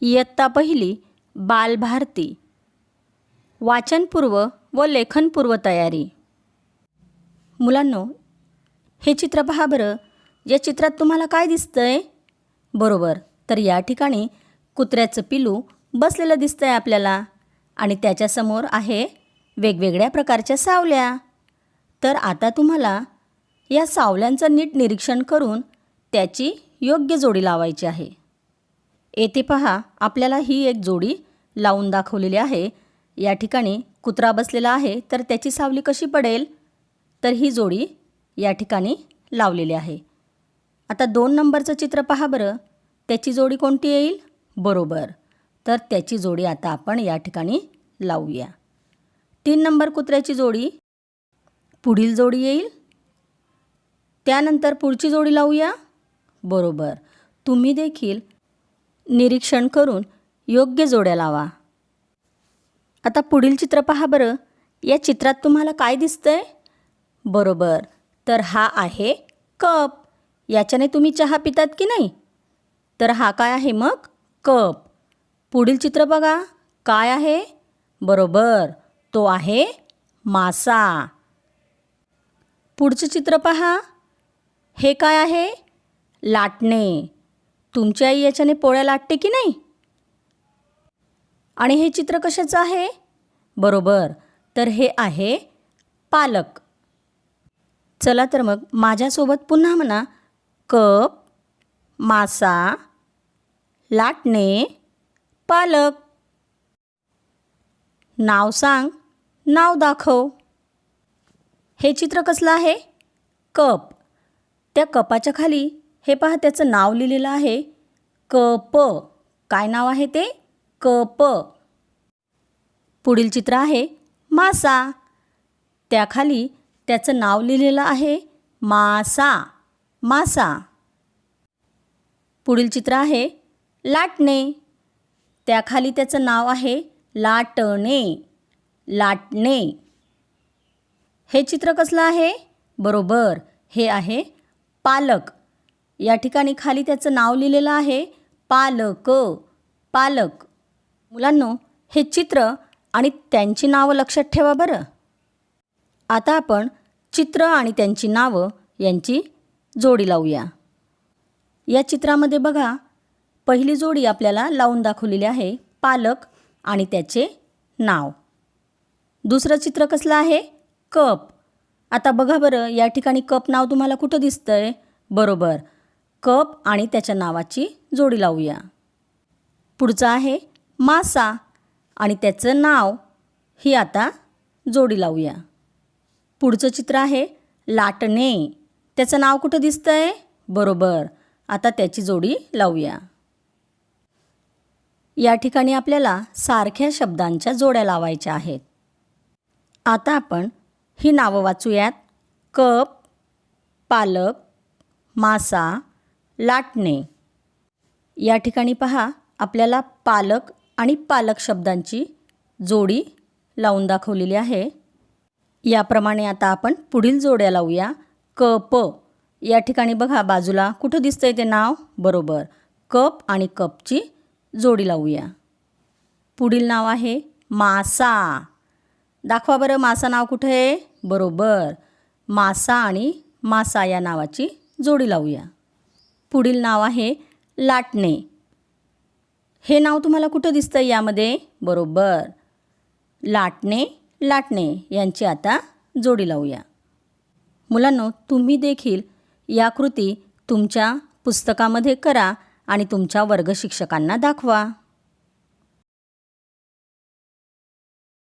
इयत्ता पहिली बालभारती. वाचनपूर्व व लेखनपूर्व तयारी. मुलांनो हे चित्र पहा बरं. या चित्रात तुम्हाला काय दिसतंय? बरोबर तर या ठिकाणी कुत्र्याचं पिलू बसलेलं दिसतंय आपल्याला आणि त्याच्यासमोर आहे वेगवेगळ्या प्रकारच्या सावल्या. तर आता तुम्हाला या सावल्यांचं नीट निरीक्षण करून त्याची योग्य जोडी लावायची आहे. येथे पहा आपल्याला ही एक जोडी लावून दाखवलेली आहे. या ठिकाणी कुत्रा बसलेला आहे तर त्याची सावली कशी पडेल? तर ही जोडी या ठिकाणी लावलेली आहे. आता दोन नंबरचं चित्र पहा बरं. त्याची जोडी कोणती येईल? बरोबर. तर त्याची जोडी आता आपण या ठिकाणी लावूया. तीन नंबर कुत्र्याची जोडी पुढील जोडी येईल. त्यानंतर पुढची जोडी लावूया. बरोबर. तुम्ही देखील निरीक्षण करून योग्य जोड्या लावा. आता पुढील चित्र पहा बरं. या चित्रात तुम्हाला काय दिसतंय? बरोबर. तर हा आहे कप. याच्याने तुम्ही चहा पितात की नाही? तर हा काय आहे मग? कप. पुढील चित्र बघा. काय आहे? बरोबर. तो आहे मासा. पुढचं चित्र पहा. हे काय आहे? लाटणे. तुमची आई याच्याने पोळ्या लाटते की नाही? आणि हे चित्र कशाचं आहे? बरोबर तर हे आहे पालक. चला तर मग माझ्यासोबत पुन्हा म्हणा. कप मासा लाटणे पालक. नाव सांग नाव दाखव. हे चित्र कसलं आहे? कप. त्या कपाच्या खाली हे पहा त्याचं नाव लिहिलेलं आहे. कप काय नाव आहे ते? कप पुढील चित्र आहे मासा. त्याखाली त्याचं नाव लिहिलेलं आहे मासा. मासा. पुढील चित्र आहे लाटणे. त्याखाली त्याचं नाव आहे लाटणे. लाटणे. हे चित्र कसलं आहे? बरोबर हे आहे पालक. या ठिकाणी खाली त्याचं नाव लिहिलेलं आहे पालक. पालक. मुलांनो हे चित्र आणि त्यांची नावं लक्षात ठेवा बरं. आता आपण चित्र आणि त्यांची नावं यांची जोडी लावूया. या चित्रामध्ये बघा पहिली जोडी आपल्याला लावून दाखवलेली आहे पालक आणि त्याचे नाव. दुसरं चित्र कसलं आहे? कप. आता बघा बरं या ठिकाणी कप नाव तुम्हाला कुठं दिसतं आहे बरोबर. कप आणि त्याच्या नावाची जोडी लावूया. पुढचं आहे मासा आणि त्याचं नाव ही आता जोडी लावूया. पुढचं चित्र आहे लाटणे. त्याचं नाव कुठं दिसतं आहे बरोबर. आता त्याची जोडी लावूया. या ठिकाणी आपल्याला सारख्या शब्दांच्या जोड्या लावायच्या आहेत. आता आपण ही नावं वाचूयात. कप पालक मासा लाटणे. या ठिकाणी पहा आपल्याला पालक आणि पालक शब्दांची जोडी लावून दाखवलेली आहे. याप्रमाणे आता आपण पुढील जोड्या लावूया. कप या ठिकाणी बघा बाजूला कुठं दिसतंय ते नाव? बरोबर. कप आणि कपची जोडी लावूया. पुढील नाव आहे मासा. दाखवा बरं मासा नाव कुठं आहे? बरोबर. मासा आणि मासा या नावाची जोडी लावूया. पुढील नाव आहे लाटणे. हे नाव तुम्हाला कुठं दिसतं यामध्ये? बरोबर. लाटणे लाटणे यांची आता जोडी लावूया. मुलांनो तुम्ही देखील या कृती तुमच्या पुस्तकामध्ये करा आणि तुमच्या वर्गशिक्षकांना दाखवा.